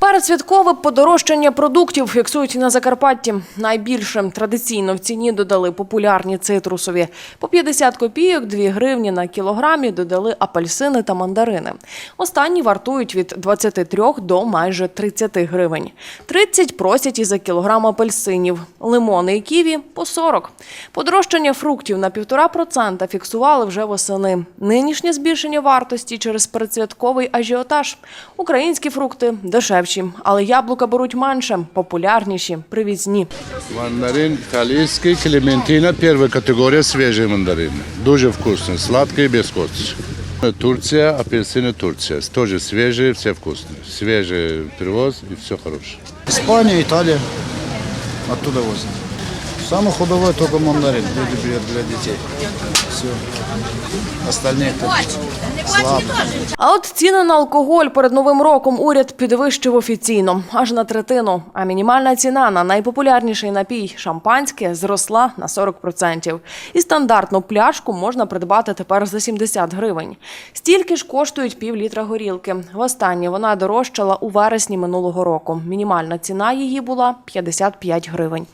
Передсвяткове подорожчання продуктів фіксують на Закарпатті. Найбільше традиційно в ціні додали популярні цитрусові. По 50 копійок, 2 гривні на кілограмі додали апельсини та мандарини. Останні вартують від 23 до майже 30 гривень. 30 просять і за кілограм апельсинів. Лимони і ківі – по 40. Подорожчання фруктів на 1,5% фіксували вже восени. Нинішнє збільшення вартості через передсвятковий ажіотаж. Українські фрукти дешевші, але яблука беруть менше, популярніші, привізні. Мандарин итальянский, клементина, первая категория свежие мандарины. Дуже вкусные, сладкие, без косточек. Турция, апельсины Турция. Тоже свежие, все вкусные. Свежий привоз и все хорошее. Испания, Италия. Оттуда возим. Самый ходовой только мандарин. Люди берут для детей. Все. Остальные так слабо. А от ціни на алкоголь перед новим роком уряд підвищив офіційно аж на третину. А мінімальна ціна на найпопулярніший напій шампанське зросла на 40%. І стандартну пляшку можна придбати тепер за 70 гривень. Стільки ж коштують пів літра горілки. Востаннє вона дорожчала у вересні минулого року. Мінімальна ціна її була 55 гривень.